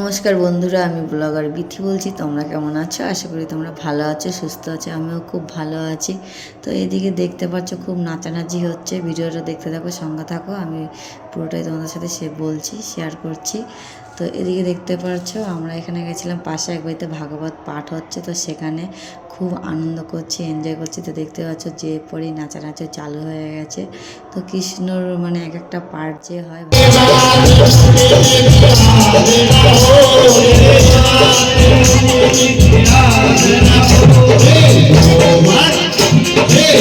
নমস্কার বন্ধুরা, আমি ব্লগার বিথি বলছি। তোমরা কেমন আছো? আশা করি তোমরা ভালো আছো, সুস্থ আছো, আমিও খুব ভালো আছি। তো এদিকে দেখতে পাচ্ছ খুব নাচানাচি হচ্ছে। ভিডিওটা দেখতে থাকো, সঙ্গে থাকো। আমি পুরোটাই তোমাদের সাথে সে বলছি শেয়ার করছি। তো এদিকে দেখতে পাচ্ছ, আমরা এখানে গেছিলাম, পাশে এক বাড়িতে ভাগবত পাঠ হচ্ছে। তো সেখানে খুব আনন্দ করছি এনজয় করছি। তো দেখতে পাচ্ছ যে পরেই নাচানাচি চালু হয়ে গেছে। তো কৃষ্ণর মানে এক একটা পার্ট যে হয়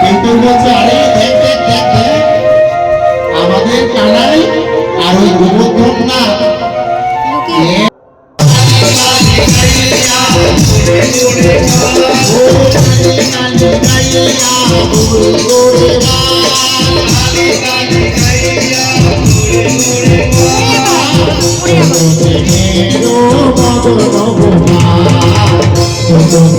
কিন্তু বলছে আরে দেখ দেখ দেখ দেখ। আমাদের কানাই আর ওই গোবর্ধন না।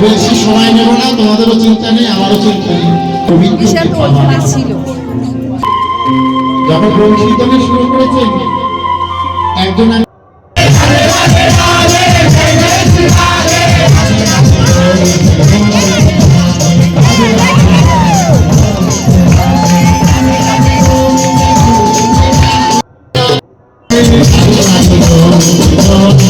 বেশি সময় নেব না তোমাদেরও চিন্তা নেই আমারও চিন্তা নেই। যখন শুরু করেছেন একজন এক-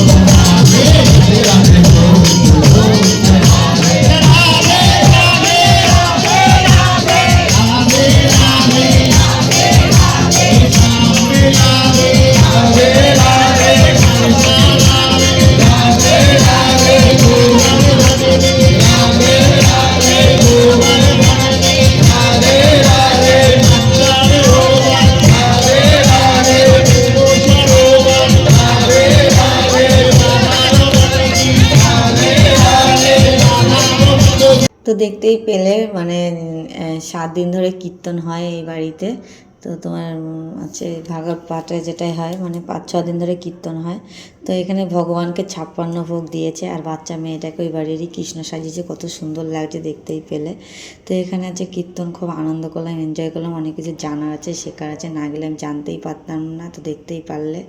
তো দেখতেই পেলে মানে সাত দিন ধরে কীর্তন হয় এই বাড়িতে। তো তোমার হচ্ছে ভাগবত পাঠে যেটাই হয় মানে পাঁচ, ছ দিন ধরে কীর্তন হয়। তো এখানে ভগবানকে ছাপ্পান্ন ভোগ দিয়েছে, আর বাচ্চা মেয়েটাকে ওই বাড়িরই কৃষ্ণ সাজিয়েছে, কত সুন্দর লাগছে দেখতেই পেলে। তো এখানে আছে কীর্তন, খুব আনন্দ করলাম এনজয় করলাম, অনেক কিছু জানার আছে, শেখার আছে, না গেলে আমি জানতেই পারতাম না, তো দেখতেই পারলে।